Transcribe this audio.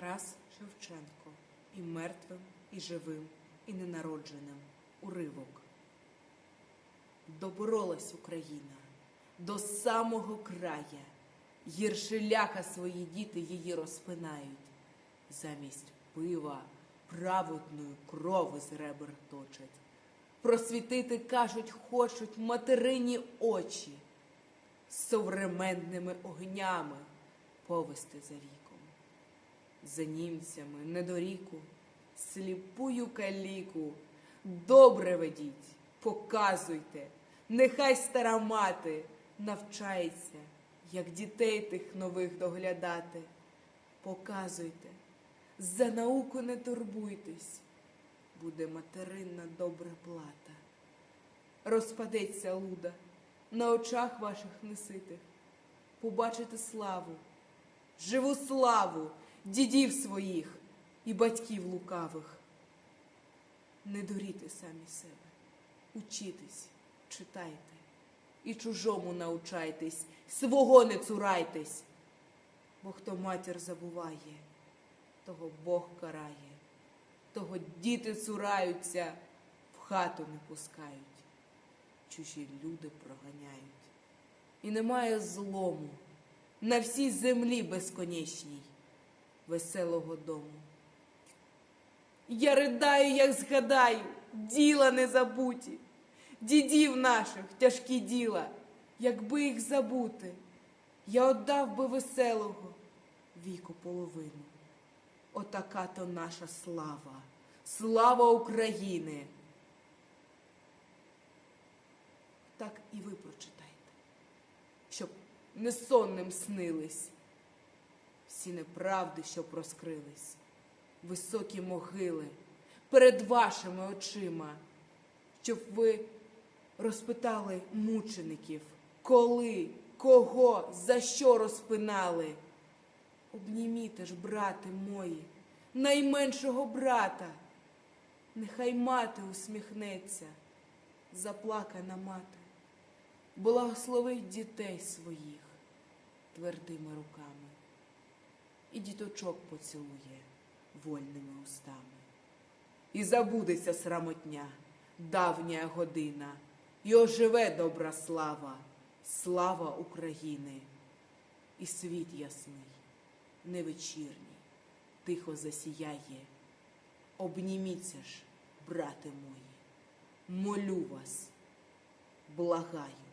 Тарас Шевченко і мертвим, і живим, і ненародженим уривок. Доборолась Україна до самого края. Гірше ляха свої діти її розпинають. Замість пива праведною крови з ребер точать. Просвітити, кажуть, хочуть материні очі, современними огнями повести за віком. За німцями недоріку, сліпую каліку, добре ведіть, показуйте, нехай стара мати навчається, як дітей тих нових доглядати. Показуйте, за науку не турбуйтесь, буде материнна добра плата. Розпадеться луда на очах ваших неситих, побачите славу, живу славу дідів своїх і батьків лукавих. Не дуріте самі себе, учітесь, читайте. І чужому научайтесь, свого не цурайтесь, бо хто матір забуває, того Бог карає, того діти цураються, в хату не пускають, чужі люди проганяють. І немає злому на всій землі безконечній веселого дому. Я ридаю, як згадаю, діла не забуті, дідів наших тяжкі діла, якби їх забути, я отдав би веселого віку половину. Отака то наша слава, слава України. Так і ви прочитайте, щоб несонним снились всі неправди, що проскрились, високі могили перед вашими очима, щоб ви розпитали мучеників, коли, кого, за що розпинали. Обніміте ж, брати мої, найменшого брата, нехай мати усміхнеться, заплакана мати, благословить дітей своїх твердими руками і діточок поцілує вольними устами. І забудеться срамотня, давня година, і оживе добра слава, слава України, і світ ясний, невечірній, тихо засіяє. Обніміться ж, брате мої, молю вас, благаю.